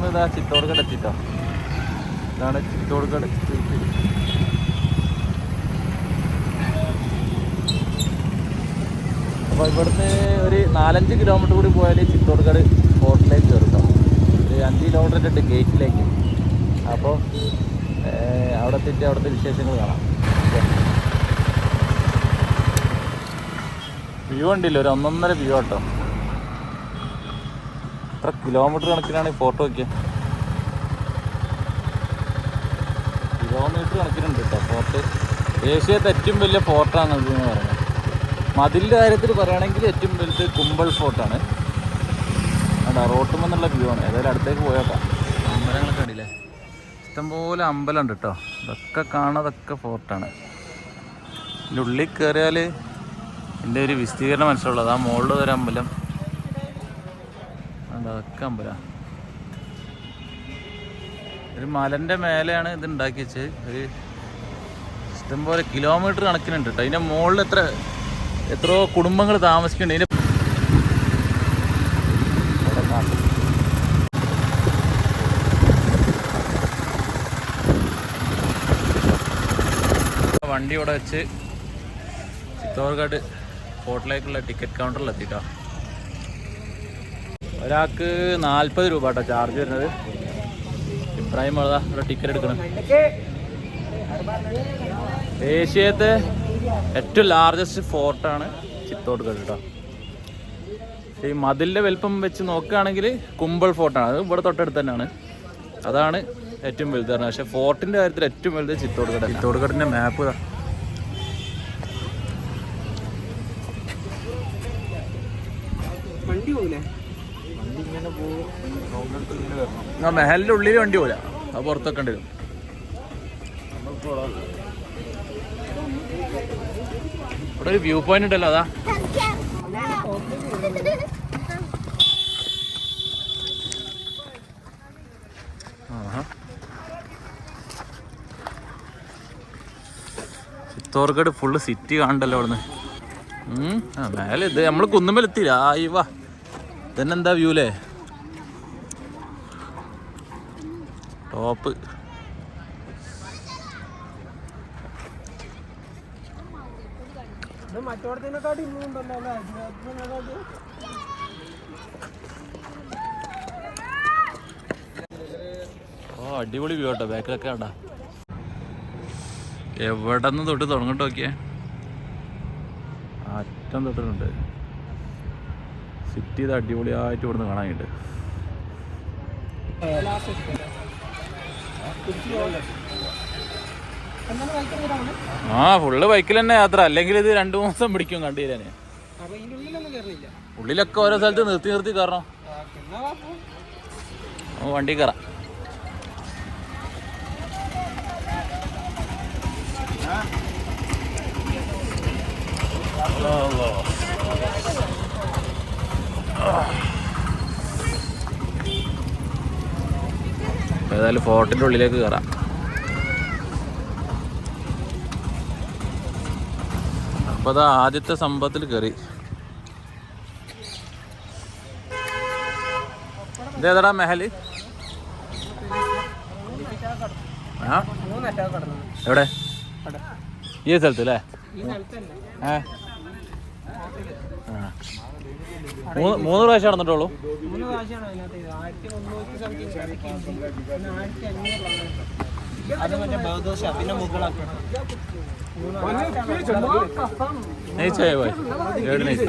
നമ്മൾ ഇതാ ചിത്തോർഗഡ് എത്തിട്ടോ ഇതാണ് ചിത്തോർഗഡ് കടത്തിട്ട് അപ്പോൾ ഇവിടുന്ന് ഒരു നാലഞ്ച് കിലോമീറ്റർ കൂടി പോയാൽ ചിത്തോർഗഡ് ഫോർട്ടിലേക്ക് കയറും ഒരു അഞ്ച് കിലോമീറ്റർ ഉണ്ട് ഗേറ്റിലേക്ക് അപ്പോൾ അവിടെ എത്തിയിട്ട് അവിടുത്തെ വിശേഷങ്ങൾ കാണാം. വ്യൂ ഉണ്ടല്ലോ ഒരു ഒന്നൊന്നര വ്യൂ കേട്ടോ എത്ര കിലോമീറ്റർ കണക്കിനാണ് ഈ ഫോട്ടോ ഒക്കെ? കിലോമീറ്റർ കണക്കിനുണ്ട് കേട്ടോ ഫോർട്ട് ഏഷ്യത്തെ ഏറ്റവും വലിയ ഫോർട്ടാണ് എന്ന് പറയുന്നത്. മതിലിന്റെ കാര്യത്തിൽ പറയുകയാണെങ്കിൽ ഏറ്റവും വലുത് കുമ്പൾ ഫോർട്ടാണ് അതാ റോട്ടുമെന്നുള്ള വ്യൂ ആണ്. ഏതായാലും അടുത്തേക്ക് പോയേക്കാം അമ്പലങ്ങളൊക്കെ ഉണ്ടല്ലേ ഇഷ്ടംപോലെ അമ്പലം ഉണ്ട് കേട്ടോ ഇതൊക്കെ കാണാതൊക്കെ ഫോർട്ടാണ് ഇതിന്റെ ഉള്ളിൽ കയറിയാൽ എന്റെ ഒരു വിസ്തീർണം മനസ്സിലുള്ളത്. ആ മുകളിൽ ഒരു അമ്പലം. അതൊക്കെ പോരാ ഒരു മലന്റെ മേലെയാണ് ഇത് ഉണ്ടാക്കി വെച്ചത് ഒരു ഇഷ്ടംപോലെ കിലോമീറ്റർ കണക്കിനുണ്ട് കേട്ടോ അതിന്റെ മുകളിൽ എത്ര എത്രയോ കുടുംബങ്ങൾ താമസിക്കുന്നുണ്ട്. ഇതിന്റെ വണ്ടി ഇവിടെ വെച്ച് ചിത്തോർഗഡ് ഫോർട്ടിലേക്കുള്ള ടിക്കറ്റ് കൗണ്ടറിൽ എത്തിട്ടോ. ഒരാൾക്ക് നാൽപ്പത് രൂപ കേട്ടോ ചാർജ് വരുന്നത്. ഇബ്രാഹിം വളതാ ഇവിടെ ടിക്കറ്റ് എടുക്കണം. ഏഷ്യത്തെ ഏറ്റവും ലാർജസ്റ്റ് ഫോർട്ടാണ് ചിത്തോട് കേട്ടോ. ഈ മതിലിന്റെ വലിപ്പം വെച്ച് നോക്കുകയാണെങ്കിൽ കുമ്പൾ ഫോർട്ടാണ് അത് ഇവിടെ തൊട്ടടുത്ത് തന്നെയാണ്. അതാണ് ഏറ്റവും വലുത് പറഞ്ഞത്. പക്ഷേ ഫോർട്ടിന്റെ കാര്യത്തിൽ ഏറ്റവും വലുത് ചിത്തോർഗഡ് ചിത്തോർഗഡിന്റെ മാപ്പ് ഇതാ വണ്ടി പോകില്ലേ ആ മെഹലിന്റെ ഉള്ളിൽ വണ്ടി പോല അത് പുറത്തൊക്കെ ഇവിടെ ഒരു വ്യൂ പോയിന്റ് ഉണ്ടല്ലോ അതാ. ചിത്തോർഗഡ് ഫുള്ള് സിറ്റി കാണണ്ടല്ലോ അവിടുന്ന്. ആ മേലെ ഇത് നമ്മൾ കുന്നുമ്മൽ എത്തിയില്ല. ആയി വാ. ഇതന്നെന്താ വ്യൂലേ ടോപ്പ് ഇത് മറ്റോടത്തിനെക്കാട്ടി ഇന്നും ഉണ്ടല്ലോ അല്ലേ? ഇതിനകത്തിനെക്കാട്ടി ഓ അടിപൊളി വ്യൂ കേട്ടോ ബാക്കിലൊക്കെ ഉണ്ടാ എവിടെ നിന്ന് തൊട്ട് തുടങ്ങട്ടോ നോക്കിയേ. അറ്റം തൊട്ടിട്ടുണ്ട്. സിറ്റി ഇത് അടിപൊളിയായിട്ട് ഇവിടുന്ന് കാണാനുണ്ട് വരാണ് ആ ഫുള്ള് ബൈക്കിൽ തന്നെ യാത്ര. അല്ലെങ്കിൽ ഇത് രണ്ടു മാസം പിടിക്കും കണ്ടു തരാന്. അപ്പൊ ഇതിന്റെ ഉള്ളിലൊക്കെ ഓരോ സ്ഥലത്ത് നിർത്തി നിർത്തി കയറണം. വണ്ടി വാ Oh, കയറാം ഏതായാലും ഫോർട്ടിന്റെ ഉള്ളിലേക്ക് കയറാം അപ്പോൾ അതാ ആദ്യത്തെ സംഭവത്തിൽ കയറി ഇതേതാടാ മെഹൽ ആ? എവിടെ? ഈ സ്ഥലത്ത് അല്ലേ? ഏ? ആ. മൂന്ന് മൂന്ന് പ്രാവശ്യം നടന്നിട്ടുള്ളൂ. മൂന്ന് പ്രാവശ്യമാണ് അതിനകത്ത് ഇത്. ആയിരത്തി മുന്നൂറ്റി സംതിങ് പിന്നെ ആയിരത്തി അഞ്ഞൂറ് അത് മറ്റേ ബഹദോശ പിന്നെ മുകളാക്കി നെയ്ച്ചായ പോയി. ഏഴ് നെയ്ച്ച്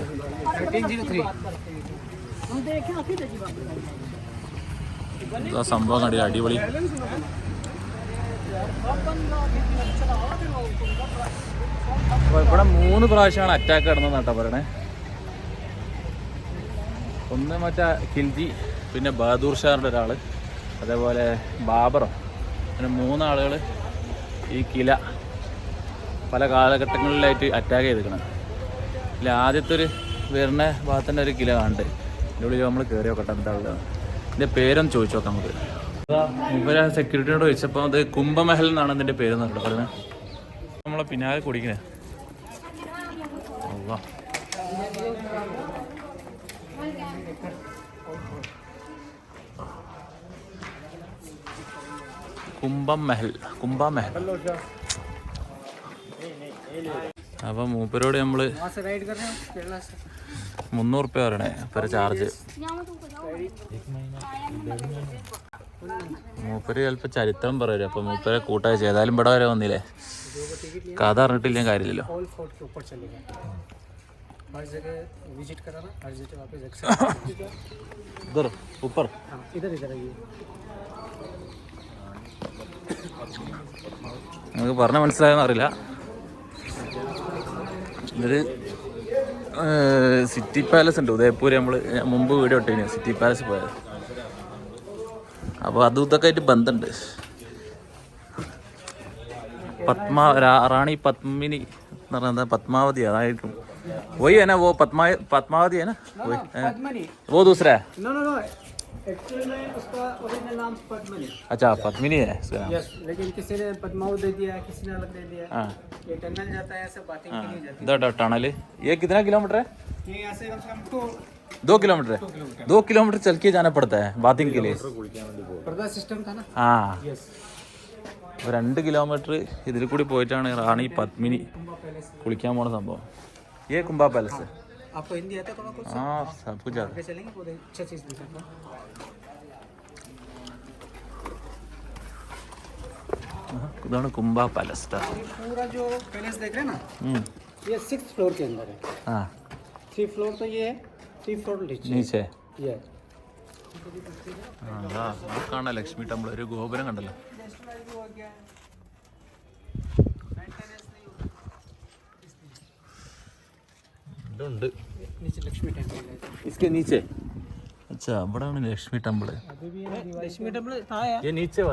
ഇതാ സംഭവം അടി അടിപൊളി. ഇവിടെ മൂന്ന് പ്രാവശ്യമാണ് അറ്റാക്ക് നടന്നത് കേട്ടോ പറയണേ. ഒന്ന് മറ്റേ ഖിൽജി പിന്നെ ബഹദൂർ ഷാറിന്റെ ഒരാൾ അതേപോലെ ബാബറോ അങ്ങനെ മൂന്നാളുകൾ ഈ കില പല കാലഘട്ടങ്ങളിലായിട്ട് അറ്റാക്ക് ചെയ്തിരിക്കണം. ഇതിൽ ആദ്യത്തെ ഒരു വരുന്ന ഭാഗത്തിന്റെ ഒരു കില കാണുന്നുണ്ട്. ഇതിന്റെ ഉള്ളിൽ നമ്മൾ കയറി നോക്കട്ടെ എന്താ ഉള്ളത്. ഇതിന്റെ പേരൊന്ന് ചോദിച്ചു നോക്കാം നമുക്ക്. ഇവരെ സെക്യൂരിറ്റിയോട് ചോദിച്ചപ്പോൾ അത് കുംഭമഹൽ എന്നാണ് ഇതിന്റെ പേരെന്ന് പറഞ്ഞത് നമ്മളെ പിന്നാലെ കുടിക്കണേ. അള്ളാ. കുംഭം മെഹൽ കുംഭ മെഹൽ അപ്പം മൂപ്പരോട് നമ്മൾ മുന്നൂറ് ഉപ്പ പറയണേ പെർ ചാർജ് മൂപ്പര് ചിലപ്പോൾ ചരിത്രം പറയൂ അപ്പൊ മൂപ്പരെ കൂട്ടായ ഏതായാലും ഇവിടെ വരെ വന്നില്ലേ? കഥ അറിഞ്ഞിട്ടില്ല കാര്യമില്ലല്ലോ. ഉപ്പർ ഇതർ നിങ്ങൾക്ക് പറഞ്ഞ മനസ്സിലായെന്ന് അറിയില്ല. ഇതൊരു സിറ്റി പാലസ് ഉണ്ട്. ഉദയപൂർ നമ്മൾ മുമ്പ് വീഡിയോ ഇട്ടു സിറ്റി പാലസ് പോയത്. അപ്പോൾ അതും ഇതൊക്കെ ആയിട്ട് ബന്ധമുണ്ട് പത്മ റാണി പത്മിനി എന്ന് പറയുന്നത് പത്മാവതി അതായിരിക്കും. വൈ എന്നാ ഓ പത്മാ പത്മാവതി എന്നാ? വൈ ഓ ദൂസരാ. है। पद्मनी वो दूसरा है नो नो नो एक्चुअली में उसका ओरिजिनल नाम पद्मनी अच्छा पद्मिनी है इसका नाम यस लेकिन किसी ने पद्मावत दे दिया किसी ने अलग दे दिया हाँ ये टनल जाता है ऐसे बातें के लिए जाती इधर टनल ये कितना किलोमीटर है है ये यहाँ से कम से कम तो दो किलोमीटर है दो किलोमीटर चल के जाना पड़ता है बाथिंग के लिए पर्दा सिस्टम था ना ആ यस അപ്പോൾ രണ്ട് കിലോമീറ്റർ ഇതിൽ കൂടി പോയിട്ടാണ് റാണി പത്മിനി കുളിക്കാൻ പോണ സംഭവം ഏ കുംഭ പാലസ് आपको हिंदी आता है कुछ हाँ सब कुछ आता चलेंगे पूरे अच्छा चीज़ दिखाता इधर कुंभा पैलेस था पूरा जो पैलेस देख रहे हैं ना ये सिक्स फ्लोर के अंदर है हाँ थ्री फ्लोर तो ये है थ्री फ्लोर नीचे ये ആ കാണാം ലക്ഷ്മി ടെമ്പിൾ ഒരു ഗോപുരം കണ്ടല്ലോ ഇതുണ്ട്. നീച്ചേ. അച്ഛാ അവിടാണ് ലക്ഷ്മി ടെമ്പിൾ. ലക്ഷ്മി ടെമ്പിൾ താഴെ. നീച്ചേ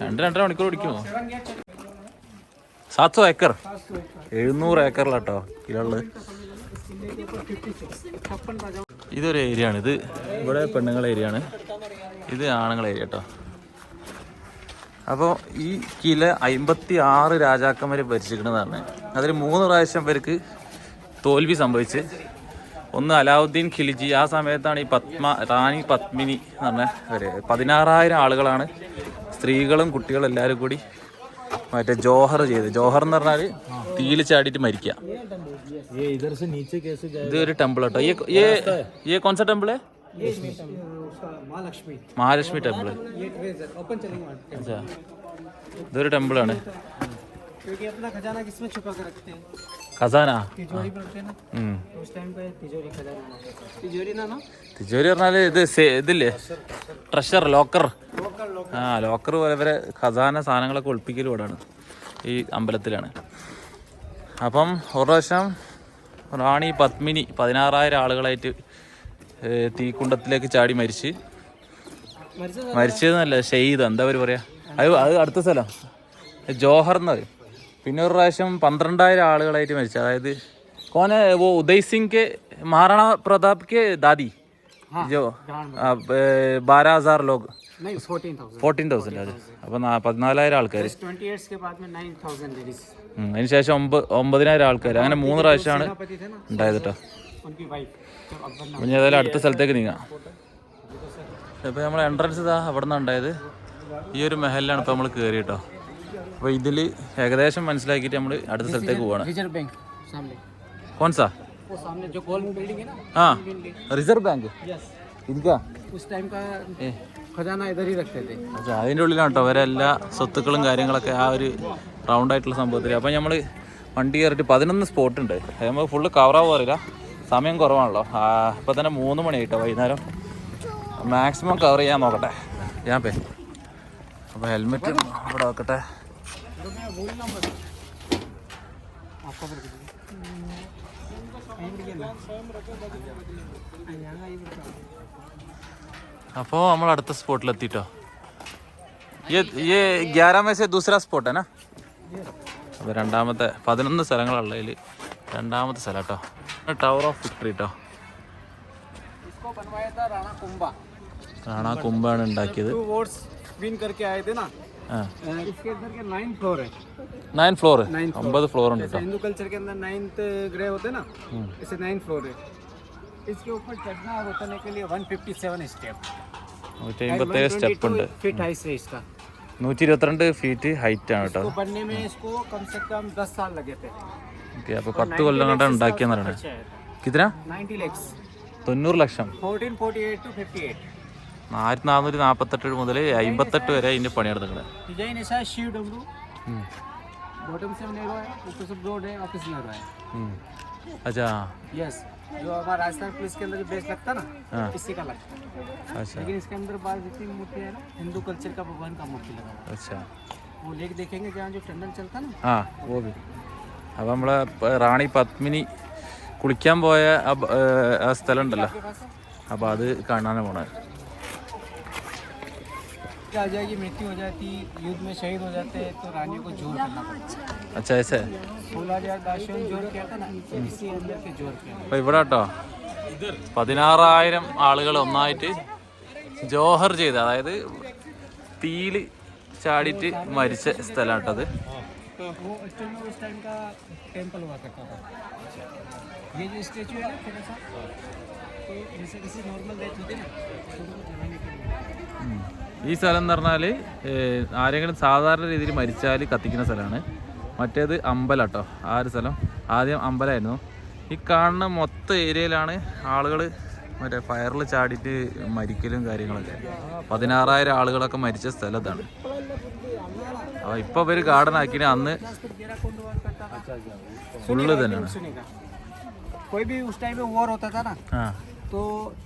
രണ്ട് രണ്ടര മണിക്കൂർ പിടിക്കുമോ സാത്തോ ഏക്കർ. എഴുന്നൂറ് ഏക്കറിലാട്ടോ കിലോൾ ഇതൊരു ഏരിയ ആണ് ഇത് ഇവിടെ പെണ്ണുങ്ങളെ ഏരിയ ആണ് ഇത് ആണുങ്ങളെ കേട്ടോ. അപ്പോൾ ഈ കില അമ്പത്തി ആറ് രാജാക്കന്മാർ ഭരിച്ചിരിക്കുന്നതാണ്. അതിൽ മൂന്ന് പ്രാവശ്യം പേർക്ക് തോൽവി സംഭവിച്ച്. ഒന്ന് അലാവുദ്ദീൻ ഖിലിജി ആ സമയത്താണ് ഈ പത്മ റാണി പത്മിനി എന്ന് പറഞ്ഞാൽ ഒരു പതിനാറായിരം ആളുകളാണ് സ്ത്രീകളും കുട്ടികളും എല്ലാവരും കൂടി മറ്റേ ജോഹർ ചെയ്ത്. ജോഹർ എന്ന് പറഞ്ഞാൽ തീലിച്ചാടിയിട്ട് മരിക്കുക ഇത് ഒരു ടെമ്പിൾ കേട്ടോ ഈ കോൺസ ടെമ്പിൾ कौन सा टेम्पल है ये उसका माँ लक्ष्मी മഹാലക്ഷ്മി ടെമ്പിൾ ये ट्रेजर ओपन चलेंगे वहाँ पे। അച്ഛാ ഇതൊരു ടെമ്പിളാണ് क्योंकि अपना खजाना किसमें छुपा कर रखते हैं ഖസാന तिजोरी पर रखते हैं ना ഉം. तो उस टाइम पे तिजोरी खजाना तिजोरी ना ना തിജോരി പറഞ്ഞാൽ ഇത് സേ- ഇതില്ലേ ട്രഷർ ലോക്കർ लोकल लोकल ആ ലോക്കർ പോലെ വരെ ഖസാന സാധനങ്ങളൊക്കെ ഒളിപ്പിക്കൽ ഇവിടെയാണ് ഈ അമ്പലത്തിലാണ് അപ്പം ഒരു പ്രാവശ്യം റാണി പത്മിനി പതിനാറായിരം ആളുകളായിട്ട് ഏ, തീക്കുണ്ടത്തിലേക്ക് ചാടി മരിച്ച് मर्जी മരിച്ചതെന്നല്ല ഷെയ്ദ്. എന്താ പേര് പറയാ? അത് അത് അടുത്ത സ്ഥലം. ജോഹർ എന്നത് പിന്നെ ഒരു പ്രാവശ്യം പന്ത്രണ്ടായിരം ആളുകളായിട്ട് മരിച്ചു. അതായത് കോനെ വോ ഉദയ് സിംഗ് മഹാറാണ പ്രതാപ് ദാദി. ജോ ബാര ഹസാർ ലോക് ഫോർട്ടീൻ തൗസൻഡ് അതെ. അപ്പൊ പതിനാലായിരം ആൾക്കാർ അതിനുശേഷം ഒമ്പതിനായിരം ആൾക്കാർ അങ്ങനെ മൂന്ന് പ്രാവശ്യമാണ് ഉണ്ടായത് കേട്ടോ അപ്പം ഞാൻ ഏതായാലും അടുത്ത സ്ഥലത്തേക്ക് നീങ്ങാം. ഇപ്പൊ നമ്മൾ എൻട്രൻസ് ഇതാ അവിടെ നിന്ന് ഉണ്ടായത്. ഈ ഒരു മെഹലിലാണ് ഇപ്പൊ നമ്മൾ കേറിട്ടോ അപ്പൊ അപ്പോൾ ഇതിൽ ഏകദേശം മനസ്സിലാക്കിയിട്ട് നമ്മൾ അടുത്ത സ്ഥലത്തേക്ക് പോവാണ്. കോൺസാ? ആ റിസർവ് ബാങ്ക് ഇരിക്കാ? ഉള്ളിലാണ് കേട്ടോ അവരെ എല്ലാ സ്വത്തുക്കളും കാര്യങ്ങളൊക്കെ ആ ഒരു റൗണ്ട് ആയിട്ടുള്ള സംഭവത്തിൽ അപ്പോൾ നമ്മൾ വണ്ടി കയറിയിട്ട് പതിനൊന്ന് സ്പോട്ടുണ്ട് അത് നമുക്ക് ഫുള്ള് കവറാവുക സമയം കുറവാണല്ലോ. ഇപ്പൊ തന്നെ മൂന്ന് മണിയായിട്ടോ വൈകുന്നേരം. മാക്സിമം കവർ ചെയ്യാൻ നോക്കട്ടെ. ഞാൻ പേ. അപ്പൊ ഹെൽമെറ്റ് അവിടെ വെക്കട്ടെ. അപ്പോൾ നമ്മൾ അടുത്ത സ്പോട്ടിലെത്തിട്ടോ ഈ ഈ ദൂസരാ സ്പോട്ട് അപ്പൊ രണ്ടാമത്തെ പതിനൊന്ന് സ്ഥലങ്ങളുള്ളതിൽ രണ്ടാമത്തെ സ്ഥലം കേട്ടോ. ടവർ ഓഫ് വിക്ടറി കേട്ടോ. റാണാ കുംഭാണ് ഉണ്ടാക്കിയത് टू वोट्स विन करके आए थे ना ആ इसके अंदर के नाइन फ्लोर है നയൻ ഫ്ലോർ Nine floor. ഒമ്പത് ഫ്ലോർ ഉണ്ട് जैसे കേട്ടോ हिंदू कल्चर के अंदर नाइन्थ ग्रे होते हैं ना इसे नाइन फ्लोर है इसके ऊपर चढ़ना और उतरने के लिए 157 स्टेप നൂറ്റി അമ്പത്തേഴ് സ്റ്റെപ്പ് ഉണ്ട് फीट हाइट से इसका നൂറ്റി ഇരുപത്തിരണ്ട് ഫീറ്റ് ഹൈറ്റ് ആണ് കേട്ടോ इसको बनने में इसको कम से कम 10 साल लगे थे ഓക്കെ അപ്പോൾ പത്ത് കൊല്ലം കൊണ്ട് ഉണ്ടാക്കിയെന്ന് പറയണേ കിതന 90 lakhs തൊണ്ണൂറ് ലക്ഷം 1448 to 58 ആയിരത്തി നാനൂറ്റി നാൽപ്പത്തെട്ട് മുതൽ അമ്പത്തെട്ട് വരെ ഇതിൻ്റെ പണിയെടുത്തിട്ടുണ്ട് डिजाइन ऐसा है शिव डमरू बॉटम से नेरो है ऊपर से ब्रॉड है ऑफिस नेरो है अच्छा यस जो हमारा राजस्थान पुलिस के अंदर जो बेस लगता है ना हाँ। इसी का लगता है अच्छा लेकिन इसके अंदर बाल जितनी मूर्ति है ना हिंदू कल्चर का भगवान का मूर्ति लगा हुआ अच्छा है वो लेक देखेंगे जहाँ जो टनल चलता है ना ആ ഗോപി അപ്പം നമ്മളെ പ- റാണി പത്മിനി കുളിക്കാൻ പോയ ആ ബ- ഏർ ആ സ്ഥലം ഉണ്ടല്ലോ അപ്പോൾ അത് കാണാനാണ് പോണത് राजा की मृत्यु हो जाती युद्ध में शहीद हो जाते हैं तो रानी को जोर करना पड़ता है അച്ഛാ ऐसे सोलह हजार दाशियों ने जोर किया था ना इसी अंदर के जोर किया അപ്പോൾ ഇവിടെ കേട്ടോ പതിനാറായിരം ആളുകൾ ഒന്നായിട്ട് ജോഹർ ചെയ്ത് അതായത് തീയിൽ ചാടിയിട്ട് മരിച്ച സ്ഥലം കേട്ടത് वो एक्चुअल में उस टाइम का टेम्पल हुआ करता था ये जो स्टेचू है ना छोटा सा तो जैसे किसी नॉर्मल डेथ होती है ना ഈ സ്ഥലം എന്ന് പറഞ്ഞാൽ ആരെങ്കിലും സാധാരണ രീതിയിൽ മരിച്ചാൽ കത്തിക്കുന്ന സ്ഥലമാണ് മറ്റേത് അമ്പലം കേട്ടോ ആ ഒരു സ്ഥലം ആദ്യം അമ്പലമായിരുന്നു ഈ കാണുന്ന മൊത്തം ഏരിയയിലാണ് ആളുകൾ മറ്റേ ഫയറിൽ ചാടിയിട്ട് മരിക്കലും കാര്യങ്ങളൊക്കെ പതിനാറായിരം ആളുകളൊക്കെ മരിച്ച സ്ഥലം ഇതാണ് അപ്പോൾ ഇപ്പോൾ ഇവർ ഗാർഡൻ ആക്കിയിട്ട് അന്ന് घेरा कौन हुआ करता था ഫുള്ള് തന്നെയാണ് सुनेगा कोई भी उस टाइम में वॉर होता था ना ആ तो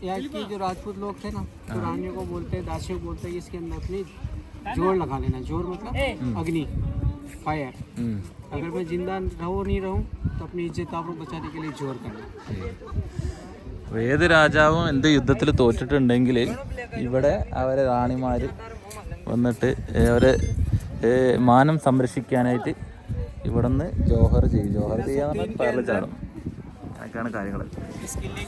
यहाँ की जो राजपूत लोग थे ना तो रानियों को बोलते हैं दासियों को बोलते हैं कि इसके अंदर अपनी जोर लगा लेना जोर मतलब अग्नि फायर ഉം. अगर मैं जिंदा रहूँ नहीं रहूँ तो अपनी इज्जत आबरू बचाने के लिए जोर करना അപ്പോൾ ഏത് രാജാവും എന്ത് യുദ്ധത്തിൽ തോറ്റിട്ടുണ്ടെങ്കിൽ ഇവിടെ അവരെ റാണിമാർ വന്നിട്ട് ഏ, അവരെ ഏ, മാനം സംരക്ഷിക്കാനായിട്ട് ഇവിടെ നിന്ന് ജോഹർ ചെയ്യും ജോഹർ ചെയ്യാന്ന് പറഞ്ഞാൽ പയറിൽ ചാടും അതൊക്കെയാണ് കാര്യങ്ങൾ इसके लिए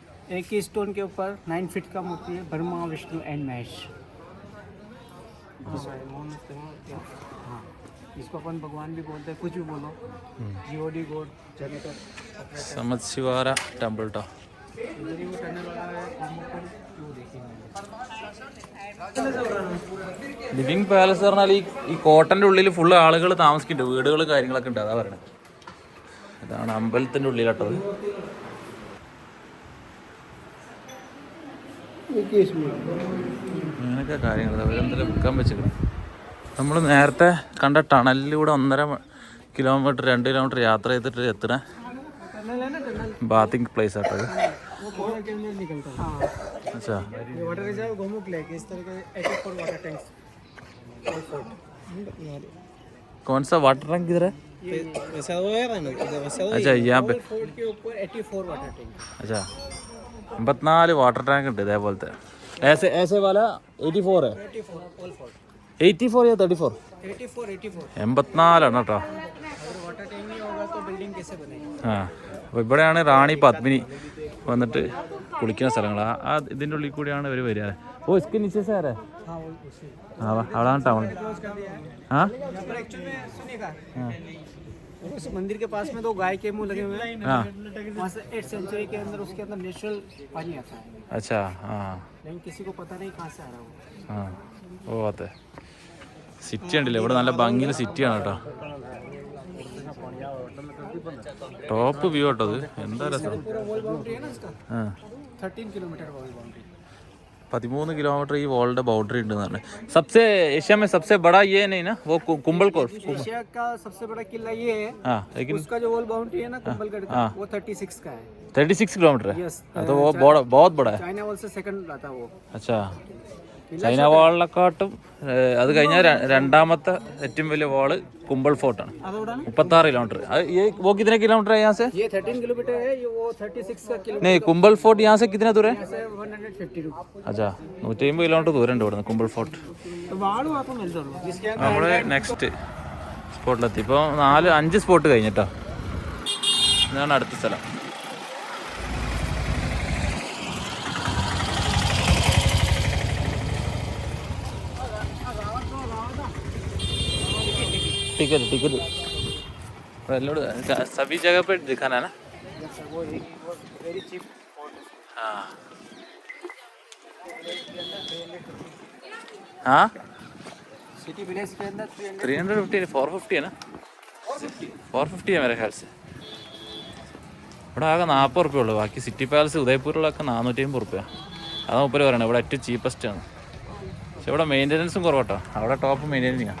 एक ही स्टोन के ऊपर नाइन फिट का मूर्ति है ब्रह्मा विष्णु एंड महेश। इसको अपन भगवान भी बोलते हैं कुछ भी बोलो। G O D god generator समझ शिवारा टेम्पल टॉप ലിവിങ് പാലസ് പറഞ്ഞാൽ ഈ ഈ കോട്ടന്റെ ഉള്ളിൽ ഫുള്ള് ആളുകൾ താമസിക്കുന്നുണ്ട് വീടുകൾ കാര്യങ്ങളൊക്കെ ഉണ്ട് അതാ പറയണത് ഇതാണ് അമ്പലത്തിന്റെ ഉള്ളിലാട്ടത്. അങ്ങനെയൊക്കെ കാര്യങ്ങൾ അവരെന്തെങ്കിലും വിൽക്കാൻ വെച്ചിരിക്കണം നമ്മൾ നേരത്തെ കണ്ട ടണലിലൂടെ ഒന്നര കിലോമീറ്റർ രണ്ട് കിലോമീറ്റർ യാത്ര ചെയ്തിട്ട് എത്തുന്ന टनल है ना टनल ബാത്തിങ് പ്ലേസ് ആട്ടത് वो कोड़ा के अंदर निकलता है हाँ അച്ഛാ ये वाटर रिजर्व गोमुख लेक इस तरह के एटी फोर वाटर टैंक्स कौन सा वाटर टैंक किधर है वैसा वो है ना वैसा अच्छा यहाँ पे फोर्ट के ऊपर एटी फोर वाटर टैंक अच्छा അമ്പത്തിനാല് വാട്ടർ ടാങ്ക് ഉണ്ട് ഇതേപോലത്തെ. എൺപത്തിനാലാണ് കേട്ടോ. ആ അപ്പോൾ ഇവിടെയാണ് റാണി പത്മിനി വന്നിട്ട് കുളിക്കുന്ന സ്ഥലങ്ങൾ. ആ ഇതിന്റെ ഉള്ളിൽ കൂടിയാണ് ഇവർ വരിക. ഓ എസ് നിശ്ചയ സാറേ അവിടെയാണ് ടൗൺ ആ. उस मंदिर के पास में दो गाय के मुंह लगे हुए हैं हाँ वहाँ से एट सेंचुरी के अंदर उसके अंदर नेचुरल पानी आता है अच्छा ആ लेकिन किसी को पता नहीं कहाँ से आ रहा हो ആ ഓ അതെ സിറ്റി ഉണ്ടല്ലോ ഇവിടെ നല്ല ഭംഗിയുള്ള സിറ്റിയാണ് കേട്ടോ ടോപ്പ് വ്യൂ കേട്ടോ ഇത് എന്താ രസം पूरा वॉल बाउंड्री है ना इसका ആ थर्टीन किलोमीटर वॉल बाउंड्री പതിമൂന്ന് കിലോമീറ്റർ ഈ വേൾഡ് ബൗണ്ടറി ഉണ്ടെന്ന് പറഞ്ഞു സബ്സെ ഏഷ്യ में सबसे बड़ा ये नहीं ना वो कु- कुंभल कोर्स एशिया का सबसे बड़ा किला ये है हाँ लेकिन उसका जो वॉल बाउंड्री है ना कुंभलगढ़ का वो थर्टी सिक्स का है थर्टी सिक्स किलोमीटर है यस हाँ, तो वो बहुत बहुत बड़ा है चाइना वॉल से सेकंड आता है वो अच्छा ചൈന വാളിനെക്കാട്ടും അത് കഴിഞ്ഞ രണ്ടാമത്തെ ഏറ്റവും വലിയ വാൾ കുമ്പൾ ഫോർട്ടാണ് മുപ്പത്തി ആറ് കിലോമീറ്റർ वो कितने किलोमीटर है यहाँ से ये 13 किलोमीटर है ये वो 36 का नहीं फोर्ट से कितने दूर है अच्छा നൂറ്റി അമ്പത് കിലോമീറ്റർ ദൂരം? ഉണ്ട് ഇവിടുന്ന് കുമ്പൾ ഫോർട്ട്. നമ്മുടെ നെക്സ്റ്റ് സ്പോട്ടിലെത്തി ഇപ്പൊ നാല് അഞ്ച് സ്പോട്ട് കഴിഞ്ഞിട്ടോ. ഇതാണ് അടുത്ത സ്ഥലം. टिकट टिकट लोड सभी जगह पे दिखाना है ना वो वेरी चीप हाँ हाँ सिटी विलेज के अंदर 300 three hundred fifty four fifty है ना ഫോർ ഫിഫ്റ്റി मेरे ख्याल से ഇവിടെ ആകെ നാൽപ്പത് റുപ്യ ഉള്ളൂ ബാക്കി സിറ്റി പാലസ് ഉദയപൂരിലൊക്കെ നാനൂറ്റി അമ്പത് റുപ്യ അതാ മുപ്പര് പറയണത് ഇവിടെ ഏറ്റവും ചീപ്പസ്റ്റ് ആണ് പക്ഷെ ഇവിടെ മെയിൻ്റെനൻസും കുറവട്ടോ അവിടെ ടോപ്പ് മെയിൻ്റെനിങ്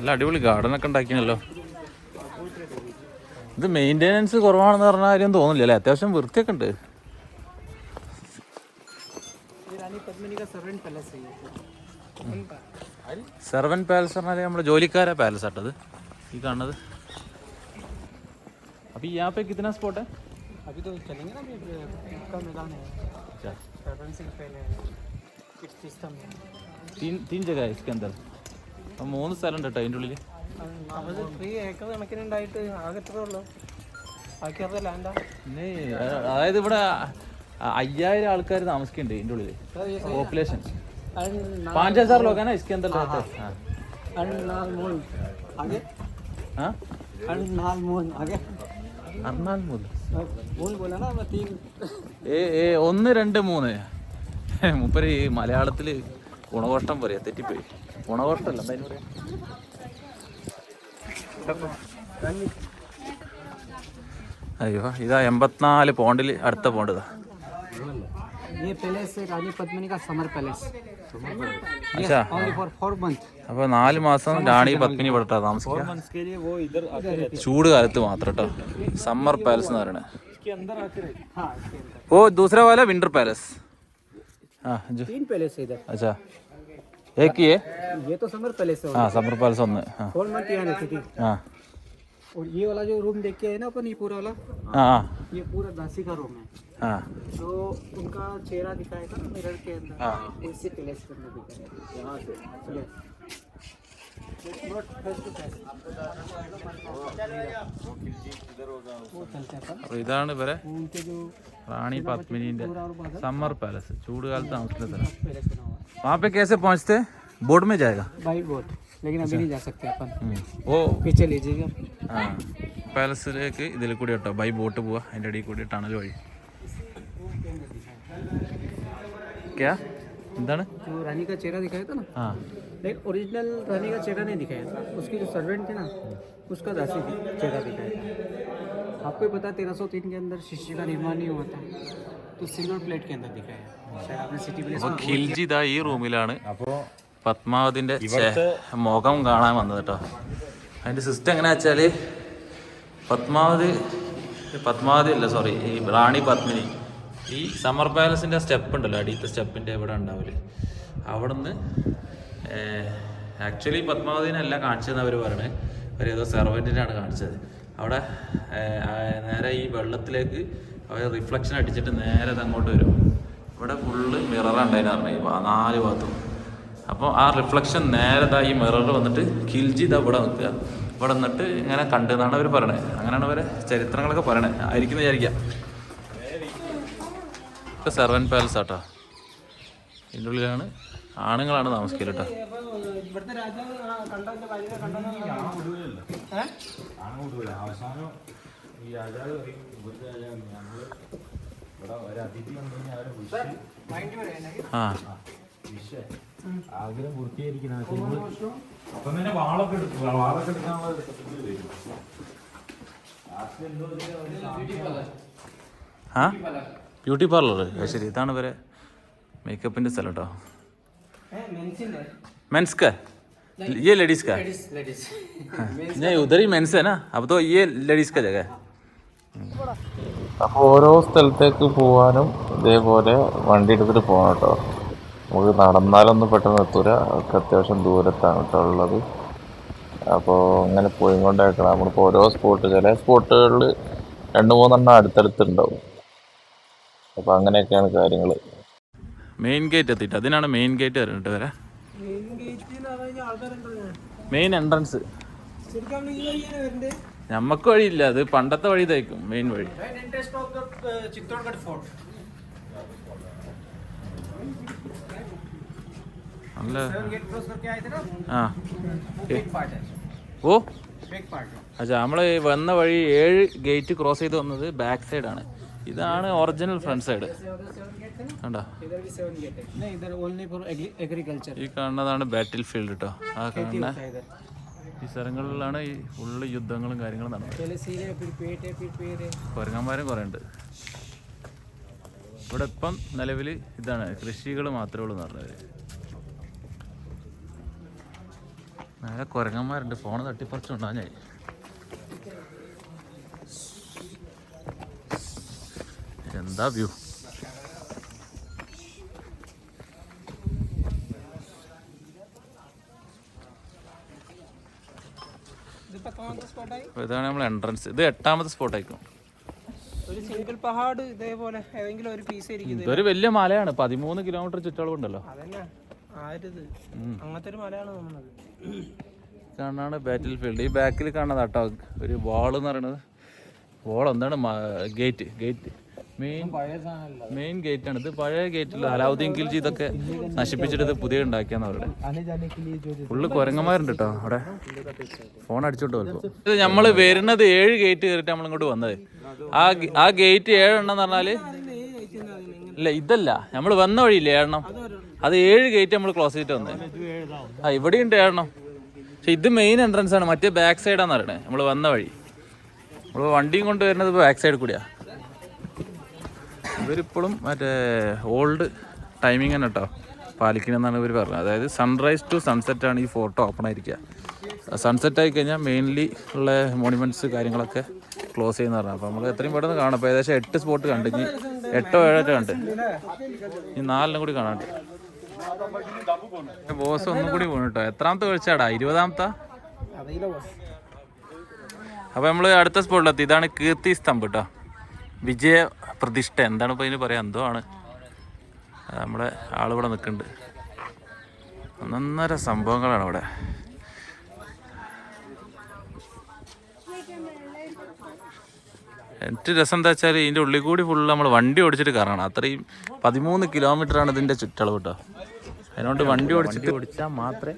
നല്ല അടിപൊളി ഗാർഡൻ ഒക്കെ ഉണ്ടാക്കിയല്ലോ ഇത് മെയിൻ്റെനൻസ് കുറവാണെന്ന് പറഞ്ഞ കാര്യം തോന്നില്ല അല്ലേ അത്യാവശ്യം വൃത്തിയൊക്കെ ഉണ്ട് ये रानी पद्मिनी का सर्वेंट पैलेस है ये उनका സെർവൻ പാലസ് പറഞ്ഞാൽ നമ്മുടെ ജോലിക്കാരെ പാലസ് ആട്ടത് ഈ കാണുന്നത് അപ്പൊ ഈ यहाँ पे कितना स्पॉट है अभी तो चलेंगे ना अभी का मैदान है अच्छा सर्वेंट सिंह पहले है किस सिस्टम है तीन तीन जगह है इसके अंदर അപ്പൊ മൂന്ന് സ്ഥലം ഉണ്ട് അതിന്റെ ഉള്ളിൽ അതായത് ഇവിടെ അയ്യായിരം ആൾക്കാർ താമസിക്കുന്നുണ്ട് ഇതിന്റെ ഉള്ളിൽ. പോപ്പുലേഷൻ പാഞ്ച് ഹസാർ ലോക ഇസ്കെ അന്തർ ഒന്ന് രണ്ട് മൂന്ന്. മുപ്പര് ഈ മലയാളത്തിൽ ഗുണകോഷ്ടം പറയാ തെറ്റിപ്പോയി. ഗുണകോഷ്ടമല്ല എന്താ അതിന് പറയാ അയ്യോ ഇതാ എൺപത്തിനാല് പോണ്ടിൽ അടുത്ത പോണ്ട് ഇതാ ये पैलेस है रानी पद्मिनी का समर पैलेस अच्छा ओनली फॉर फोर मंथ അപ്പൊ നാല് മാസം റാണി പത്മിനി ഇവിടെ താമസിക്കുക के लिए वो इधर आते रहते ചൂട് കാലത്ത് മാത്രം കേട്ടോ സമ്മർ പാലസ് എന്ന് പറയണേ इसके अंदर आते रहते हाँ इसके अंदर ഓ दूसरा वाला विंटर पैलेस हाँ जो तीन पैलेस है इधर अच्छा एक ही है? ये तो समर पैलेस है हाँ समर पैलेस है। कौन हाँ। मत यहाँ है ठीक हाँ। और ये वाला जो रूम देख के है ना अपन ये पूरा वाला? हाँ ये पूरा दासी का रूम है। हाँ। तो उनका चेहरा दिखाएगा ना मिरर के अंदर। हाँ। इससे पैलेस करने दिखाएगा। यहाँ से അപ്പോൾ ഇതാണ് ഇവരെ वो उनके जो റാണി പത്മിനിന്റെ पूरा और बादल സമ്മർ പാലസ് ചൂട് കാലത്ത് താമസിക്കുന്ന സ്ഥലം पैलेस बना हुआ है वहाँ पे कैसे पहुँचते बोर्ड में जाएगा बाई बोट लेकिन अभी नहीं जा सकते अपन हम्म। वो पीछे लीजिएगा ആ പാലസിലേക്ക് ഇതിൽ കൂടി കേട്ടോ ബൈ ബോട്ട് പോവാ അതിൻ്റെ ഇടയിൽ കൂടി ടണൽ വഴി ക്യാ എന്താണ് जो रानी का चेहरा दिखाया था ना ആ लेकिन ओरिजिनल रानी का चेहरा नहीं दिखाया था उसकी जो सर्वेंट थी ना उसका दासी थी चेहरा दिखाया था आपको ही पता तेरह सौ तीन के अंदर शिष्य का निर्माण नहीं हुआ था तो सिल्वर प्लेट के अंदर दिखाया शायद आपने सिटी प्लेस അപ്പോൾ ഖിൽജി ദാ ഈ റൂമിലാണ് പത്മാവതിന്റെ ചെ- മുഖം കാണാൻ വന്നത് കേട്ടോ അതിന്റെ സിസ്റ്റം എങ്ങനെയാ വെച്ചാല് പത്മാവതി പത്മാവതി അല്ല സോറി ഈ റാണി പത്മിനി ഈ സമ്മർ പാലസിന്റെ സ്റ്റെപ്പ് ഉണ്ടല്ലോ അടിയത്തെ സ്റ്റെപ്പിന്റെ ഇവിടെ ഉണ്ടാവില്ല അവിടുന്ന് ആക്ച്വലി പത്മാവതിനല്ല കാണിച്ചതെന്ന് അവർ പറയണത് അവർ ഏതോ സെർവന്റിനാണ് കാണിച്ചത്. അവിടെ നേരെ ഈ വെള്ളത്തിലേക്ക് അവർ റിഫ്ലക്ഷൻ അടിച്ചിട്ട് നേരെ അതങ്ങോട്ട് വരും. ഇവിടെ ഫുള്ള് മിററുണ്ടായിരുന്നു പറഞ്ഞു ഇപ്പോൾ നാല് ഭാഗത്തും. അപ്പോൾ ആ റിഫ്ലക്ഷൻ നേരെ ഈ മിറർ വന്നിട്ട് കിൽജി ഇതാ ഇവിടെ നിൽക്കുക. ഇവിടെ നിന്നിട്ട് ഇങ്ങനെ കണ്ടു എന്നാണ് അവർ പറയണത് അങ്ങനെയാണ് അവരെ ചരിത്രങ്ങളൊക്കെ പറയണേ. ആയിരിക്കും വിചാരിക്കാം. സെർവൻ പാലസ് ആട്ടോ. ഇതിന്റെ ഉള്ളിലാണ് ആണുങ്ങളാണ് താമസിക്കൽ കേട്ടോ ആ ആഗ്രഹം തന്നെ വാളൊക്കെ വാളൊക്കെ ബ്യൂട്ടി പാർലർ. ശരി. ഇതാണ് വരെ മേക്കപ്പിന്റെ സ്ഥലം കേട്ടോ मेंस का ये लेडीज का लेडीज लेडीज नहीं उधर ही मेंस है ना अब तो ये लेडीज का जगह है അപ്പോൾ ഓരോ സ്ഥലത്തേക്ക് പോകാനും ഇതേപോലെ വണ്ടി എടുത്തിട്ട് പോകണം കേട്ടോ നമുക്ക് നടന്നാലൊന്നും പെട്ടെന്ന് എത്തൂല ഒക്കെ അത്യാവശ്യം ദൂരത്താണ് കേട്ടോ ഉള്ളത് അപ്പോൾ അങ്ങനെ പോയി കൊണ്ടേക്കണം നമ്മളിപ്പോൾ ഓരോ സ്പോട്ട് ചില സ്പോട്ടുകളിൽ രണ്ട് മൂന്നെണ്ണം അടുത്തടുത്തുണ്ടാവും അപ്പോൾ അങ്ങനെയൊക്കെയാണ് കാര്യങ്ങൾ മെയിൻ ഗേറ്റ് എത്തിയിട്ട്. അതിനാണ് മെയിൻ ഗേറ്റ് വരുന്നുണ്ട് വരെ മെയിൻ എൻട്രൻസ് നമ്മക്ക് വഴിയില്ല. അത് പണ്ടത്തെ വഴി തയ്ക്കും മെയിൻ വഴി. നല്ല ആ. ഓ. അച്ഛാ നമ്മൾ വന്ന വഴി ഏഴ് ഗേറ്റ് ക്രോസ് ചെയ്ത് വന്നത് ബാക്ക് സൈഡാണ് ഇതാണ് ഒറിജിനൽ ഫ്രണ്ട് സൈഡ് ഈ കാണുന്നതാണ് ബാറ്റിൽ ഫീൽഡ് കേട്ടോ ആ കാണുന്ന ഈ സ്ഥലങ്ങളിലാണ് ഈ ഉള്ള യുദ്ധങ്ങളും കാര്യങ്ങളും നടന്നത്. കുരങ്ങന്മാരും കുറേ ഉണ്ട് ഇവിടെ ഇപ്പം നിലവിൽ ഇതാണ് കൃഷികൾ മാത്രമേ ഉള്ളൂ എന്ന് പറഞ്ഞവർ നല്ല കുരങ്ങന്മാരുണ്ട്. ഫോൺ തട്ടിപ്പറിച്ചുണ്ടാ ഞാൻ എന്താ വ്യൂ? ഇതാണ് നമ്മൾ എൻട്രൻസ് ഇത് എട്ടാമത്തെ സ്പോട്ടായിരിക്കും ഒരു സിംഗിൾ പഹാഡ് ഇതേപോലെ ഏതെങ്കിലും ഒരു പീസ് ഇരിക്കുന്നത് ഇതൊരു വലിയ മലയാണ്. പതിമൂന്ന് കിലോമീറ്റർ ചുറ്റളവുണ്ടല്ലോ അതന്നെ ആരുത്? അങ്ങനത്തെ ഒരു മലയാണ് നമ്മളത് കാണാണ് ബാറ്റിൽ ഫീൽഡ് ഈ ബാക്കിൽ കാണുന്നത് കേട്ടോ ഒരു വാൾ എന്ന് പറയുന്നത്. വാൾ എന്താണ് gate gate main main gate ആണ് ഇത് പഴയ ഗേറ്റിൽ അലാവുദ്ദീൻ ഖിൽജി ഇതൊക്കെ നശിപ്പിച്ചിട്ട് പുതിയ ഉണ്ടാക്കിയാണ് അവരുടെ. ഉള്ളു കുരങ്ങന്മാരുണ്ട് കേട്ടോ അവിടെ? ഫോൺ അടിച്ചോട്ട് വരുമ്പോ ഇത് നമ്മൾ വരുന്നത് ഏഴ് ഗേറ്റ് കയറിട്ട് നമ്മൾ ഇങ്ങോട്ട് വന്നത്. ആ ആ ഗേറ്റ് ഏഴെണ്ണം എന്ന് പറഞ്ഞാൽ ഇല്ല ഇതല്ല. നമ്മൾ വന്ന വഴിയില്ല ഏഴെണ്ണം? അത് ഏഴ് ഗേറ്റ് നമ്മൾ ക്ലോസ് ചെയ്തിട്ട് വന്നത് ആ ഇവിടെയുണ്ട് ഏഴെണ്ണം. പക്ഷെ ഇത് മെയിൻ എൻട്രൻസ് ആണ് മറ്റേ ബാക്ക് സൈഡാന്ന് പറയണേ. നമ്മൾ വന്ന വഴി. നമ്മൾ വണ്ടിയും കൊണ്ട് വരുന്നത് ബാക്ക് സൈഡ് കൂടിയാണ് ഇവരിപ്പോഴും മറ്റേ ഓൾഡ് ടൈമിംഗ് തന്നെ കേട്ടോ പാലിക്കണമെന്നാണ് ഇവർ പറഞ്ഞത്. അതായത് സൺറൈസ് ടു സൺസെറ്റ് ആണ് ഈ ഫോട്ടോ ഓപ്പൺ ആയിരിക്കുക. സൺസെറ്റ് ആയി കഴിഞ്ഞാൽ മെയിൻലി ഉള്ള മോണിമെന്റ്സ് കാര്യങ്ങളൊക്കെ ക്ലോസ് ചെയ്യുന്ന പറഞ്ഞു. അപ്പോൾ നമ്മൾ എത്രയും പെട്ടെന്ന് കാണാം അപ്പോൾ ഏകദേശം എട്ട് സ്പോട്ട് കണ്ട്. ഇനി എട്ടോ ഏഴോ കണ്ട്. ഇനി നാലിനും കൂടി കാണാണ്ട് ബോസ് ഒന്നും കൂടി പോണു കേട്ടോ എത്രാമത്തെ കഴിച്ചാടാ ഇരുപതാമത്തെ? അപ്പോൾ നമ്മൾ അടുത്ത സ്പോട്ടിലെത്തി ഇതാണ് കീർത്തി സ്തംഭ് കേട്ടോ വിജയ പ്രതിഷ്ഠ. എന്താണ് ഇപ്പോൾ ഇതിന് പറയാം? എന്തോ ആണ് നമ്മുടെ ആളിവിടെ നിൽക്കുന്നുണ്ട്. ഒന്നൊന്നര സംഭവങ്ങളാണ് ഇവിടെ. ഏറ്റവും രസം എന്താ വെച്ചാൽ ഇതിന്റെ ഉള്ളിൽ കൂടി ഫുള്ള് നമ്മൾ വണ്ടി ഓടിച്ചിട്ട് കറങ്ങണം. അത്രയും പതിമൂന്ന് കിലോമീറ്റർ ആണ് ഇതിന്റെ ചുറ്റളവ് കേട്ടോ അതിനോണ്ട് വണ്ടി ഓടിച്ചിട്ട് ഓടിച്ചാൽ മാത്രമേ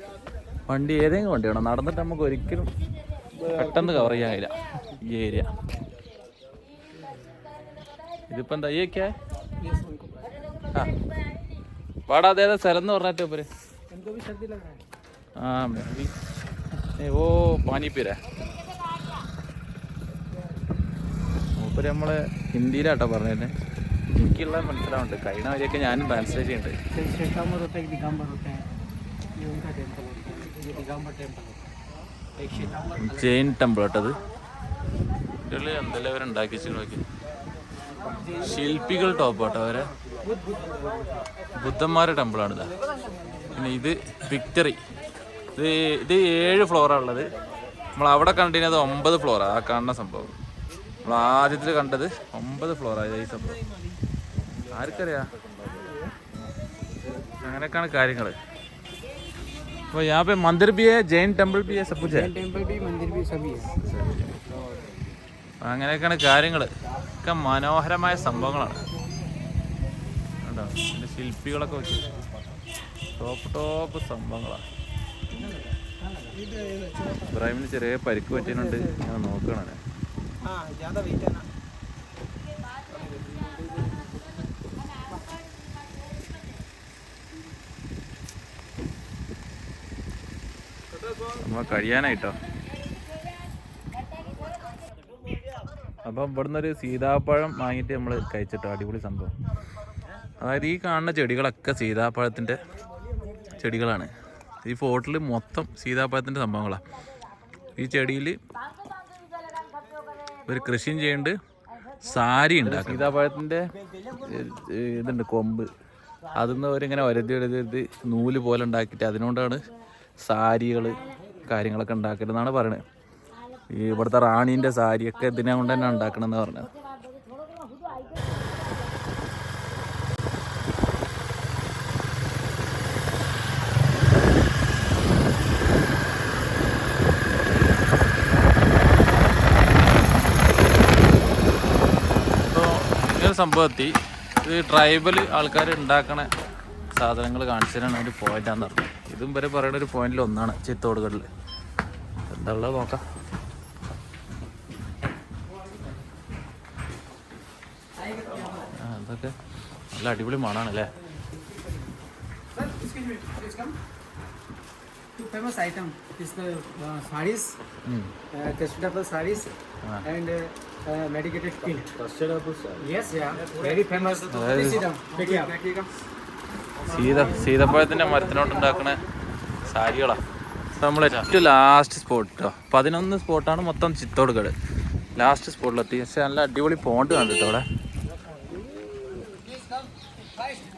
വണ്ടി ഏതെങ്കിലും വണ്ടി വേണം. നടന്നിട്ട് നമുക്ക് ഒരിക്കലും പെട്ടെന്ന് കവർ ചെയ്യാൻ കഴിയില്ല. ഈ ഏരിയ ഇതിപ്പോ എന്താ ഈയൊക്കെ ആ. വാടാ അതേതാ സ്ഥലം എന്ന് പറഞ്ഞിട്ട് ഇവർ. ആ ഓ പാനിപ്പീര. മൂപ്പര് നമ്മൾ ഹിന്ദിയിലാട്ടോ പറഞ്ഞേ എനിക്കുള്ള മനസ്സിലാവുണ്ട് കഴിഞ്ഞ വരെയൊക്കെ ഞാനും ട്രാൻസ്ലേറ്റ് ചെയ്യുന്നുണ്ട് ജെയിൻ ടെമ്പിൾ കേട്ടത് ഇതിൽ എന്തെല്ലാം അവർ ഉണ്ടാക്കി വെച്ചിട്ട് നോക്കി. ശില്പികൾ ടോപ്പ് കേട്ടോ അവരെ. ബുദ്ധന്മാരുടെ ആണ് പിന്നെ ഇത് വിക്ടറി ഇത് ഇത് ഏഴ് ഫ്ലോറാണ് ഉള്ളത്. നമ്മൾ അവിടെ കണ്ടിരുന്നത് ഒമ്പത് ഫ്ലോറാണ് ആ. കാണുന്ന സംഭവം. നമ്മൾ ആദ്യത്തിൽ കണ്ടത് ഒമ്പത് ഫ്ലോറാണ് ഈ സംഭവം. ആർക്കറിയാ? അങ്ങനെയൊക്കെയാണ് കാര്യങ്ങൾ അപ്പൊ ഞാൻ Mandir B Jain temple B sub temple അങ്ങനെയൊക്കെയാണ് കാര്യങ്ങൾ ഒക്കെ മനോഹരമായ സംഭവങ്ങളാണ്. കേട്ടോ പിന്നെ ശില്പികളൊക്കെ വെച്ച്. ടോപ്പ് ടോപ്പ് സംഭവങ്ങളാണ്. ഇബ്രാഹിമിന് ചെറിയ പരിക്ക് പറ്റിയിട്ടുണ്ട്. ഞാൻ നോക്കണം നമ്മൾ കഴിയാനായിട്ടോ? അപ്പം ഇവിടുന്ന് ഒരു സീതാപ്പഴം വാങ്ങിയിട്ട് നമ്മൾ കഴിച്ചിട്ടോ? അടിപൊളി സംഭവം. അതായത് ഈ കാണുന്ന ചെടികളൊക്കെ സീതാപ്പഴത്തിന്റെ ചെടികളാണ്. ഈ ഫോട്ടിൽ മൊത്തം സീതാപ്പഴത്തിന്റെ സംഭവങ്ങളാണ് ഈ ചെടിയിൽ ഒരു കൃഷിയും ചെയ്യുന്നുണ്ട് സാരി ഉണ്ട് സീതാപ്പഴത്തിന്റെ ഇതുണ്ട് കൊമ്പ്. അതിൽ നിന്ന് അവരിങ്ങനെ ഒരതി ഒരതി നൂൽ പോലെ ഉണ്ടാക്കിയിട്ട് അതിനോണ്ടാണ് സാരികൾ കാര്യങ്ങളൊക്കെ ഉണ്ടാക്കരുതെന്നാണ് പറയണത് ഈ ഇവിടുത്തെ റാണീന്റെ സാരിയൊക്കെ ഇതിനെ കൊണ്ട് തന്നെ ഉണ്ടാക്കണമെന്ന് പറഞ്ഞത് സംഭവത്തി ഈ ട്രൈബൽ ആൾക്കാർ ഉണ്ടാക്കണ സാധനങ്ങൾ കാണിച്ചതിനാണ് ഒരു പോയിന്റാന്ന് പറഞ്ഞത്. ഇതും വരെ പറയുന്ന ഒരു പോയിന്റിൽ ഒന്നാണ് ചിത്തോടുകളിൽ എന്താ ഉള്ളത് നോക്കാം. നോക്ക് നല്ല അടിപൊളി മണാണ് അല്ലേ സീതപ്പഴത്തിന്റെ മരത്തിനോട്ടുണ്ടാക്കണ സാരികളാ. നമ്മളെ ലാസ്റ്റ് സ്പോട്ടോ പതിനൊന്ന് സ്പോട്ടാണ് മൊത്തം ചിത്തോടുകട്. ലാസ്റ്റ് സ്പോട്ടിലെത്തി പക്ഷെ നല്ല അടിപൊളി പോണ്ട് കണ്ടിട്ടോ അവിടെ.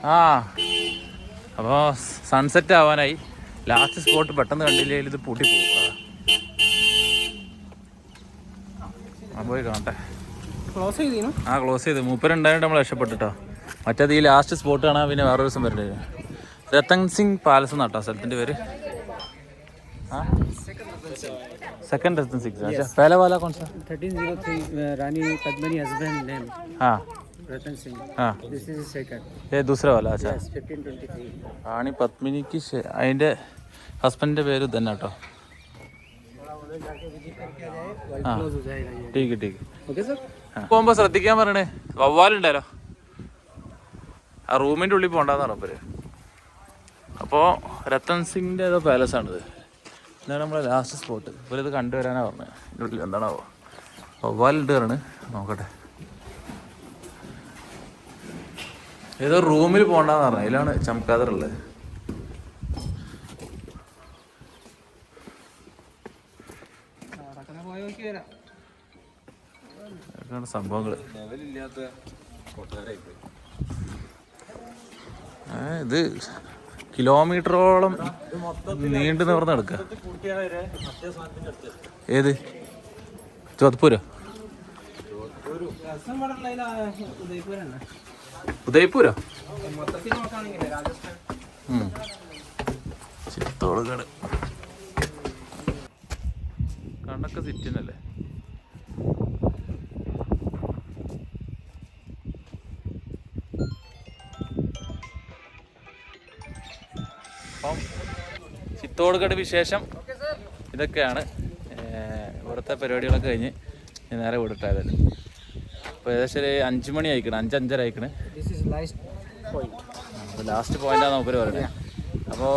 ആ. അപ്പോൾ സൺസെറ്റ് ആവാനായി. ലാസ്റ്റ് സ്പോട്ട് പെട്ടെന്ന് കണ്ടില്ലെങ്കിൽ ഇത് പൂട്ടി പോയി കാണട്ടെ. ക്ലോസ് ചെയ്തു ആ ക്ലോസ് ചെയ്ത്. മൂപ്പരുണ്ടായിട്ട് നമ്മൾ രക്ഷപ്പെട്ടിട്ടോ. മറ്റേത് ഈ ലാസ്റ്റ് സ്പോട്ട് കാണാൻ പിന്നെ വേറെ ദിവസം വരേണ്ടി? വരും രത്തൻ സിംഗ് പാലസ് എന്നാട്ടോ സ്ഥലത്തിന്റെ പേര്? സെക്കൻഡ് രത്തൻ സിംഗ് പേലവാല കോൺസാ thirteen zero three Rani Padmini husband ആ. husband name हाँ Ratan Singh. हाँ This is second. ये दूसरा वाला अच्छा Yes, 1523. റാണി പത്മിനിക്ക് ശേ- അതിന്റെ ഹസ്ബൻഡിന്റെ പേര് തന്നെ കേട്ടോ White हाँ close हो जाएगा ये. ठीक है ठीक है Okay, sir? പോകുമ്പോ ശ്രദ്ധിക്കാൻ പറയണേ വവ്വാലുണ്ടല്ലോ ആ റൂമിന്റെ ഉള്ളിൽ പോണ്ടെന്നാണ് പേര് അപ്പോ രത്തൻ സിംഗിന്റെ ഏതോ പാലസ് ആണിത് ഇതാണ് നമ്മളെ ലാസ്റ്റ് സ്പോട്ട് ഇവരിത് കണ്ടുവരാനാ പറഞ്ഞത് ഇതിന്റെ ഉള്ളിൽ എന്താണാവോ വവ്വാലുണ്ട് പറയണ് നോക്കട്ടെ ഏതോ റൂമിൽ പോണ്ടെന്ന് പറഞ്ഞു. അതിലാണ് ചമക്കാതറുള്ളത് സംഭവങ്ങൾ. ഇത് കിലോമീറ്ററോളം നീണ്ടു നിവർന്ന് എടുക്ക ഏത്? ഉദയപൂരാണ് ഉദയ്പൂരോ. ചിത്തോടുകട് കണ്ണൊക്കെ സിറ്റിനല്ലേ? അപ്പം ചിത്തോടുകട് വിശേഷം ഇതൊക്കെയാണ്. ഇവിടുത്തെ പരിപാടികളൊക്കെ കഴിഞ്ഞ് ഞാൻ നേരെ വിടട്ടായത് അപ്പോൾ ഏകദേശം ഒരു അഞ്ച് മണി അയക്കണം അഞ്ച് അഞ്ചര ആയിക്കണ് this is last point last പോയിന്റാണ് നമുക്ക് പറയുന്നത്. അപ്പോ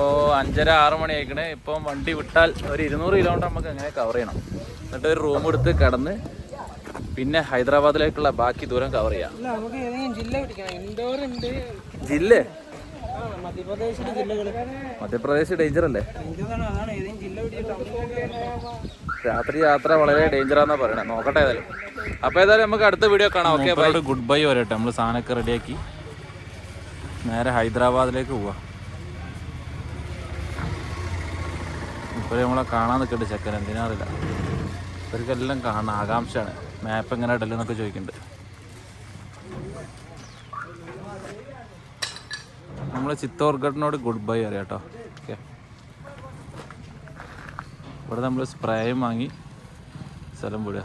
അഞ്ചര ആറ് മണി ആയിക്കണേ ഇപ്പം വണ്ടി വിട്ടാൽ ഒരു ഇരുന്നൂറ് കിലോമീറ്റർ നമുക്ക് എങ്ങനെ കവർ ചെയ്യണം? എന്നിട്ട് ഒരു റൂം എടുത്ത് കടന്ന് പിന്നെ ഹൈദരാബാദിലേക്കുള്ള ബാക്കി ദൂരം കവർ ചെയ്യാം. ജില്ല പിടിക്കണം. ഇൻഡോർ ഉണ്ട്. ജില്ല? ആ മധ്യപ്രദേശിലെ ജില്ലകൾ മധ്യപ്രദേശ് ഡേഞ്ചർ അല്ലേ? രാത്രി യാത്ര വളരെ ഡേഞ്ചർ ആണെന്നാ പറയണേ. നോക്കട്ടെ ഏതായാലും. അപ്പൊ ഏതായാലും നമുക്ക് അടുത്ത വീഡിയോ കാണാം. ഓക്കെ ബൈ ഗുഡ് ബൈ വരട്ടെ. നമ്മൾ സാധനമൊക്കെ റെഡിയാക്കി നേരെ ഹൈദരാബാദിലേക്ക് പോവാം. ഇപ്പോഴും നമ്മളെ കാണാൻ നിൽക്കട്ടെ ചെക്കൻ എന്തിനാറില്ല ഇവർക്കെല്ലാം കാണാൻ ആകാംക്ഷയാണ്. മാപ്പ് എങ്ങനെ ഇടലെന്നൊക്കെ ചോദിക്കുന്നുണ്ട് നമ്മൾ ചിത്തോർഗഡിനോട് ഗുഡ് ബൈ അറിയാം കേട്ടോ. ഓക്കെ. ഇവിടെ നമ്മൾ സ്പ്രേയും വാങ്ങി സ്ഥലം വിടുക.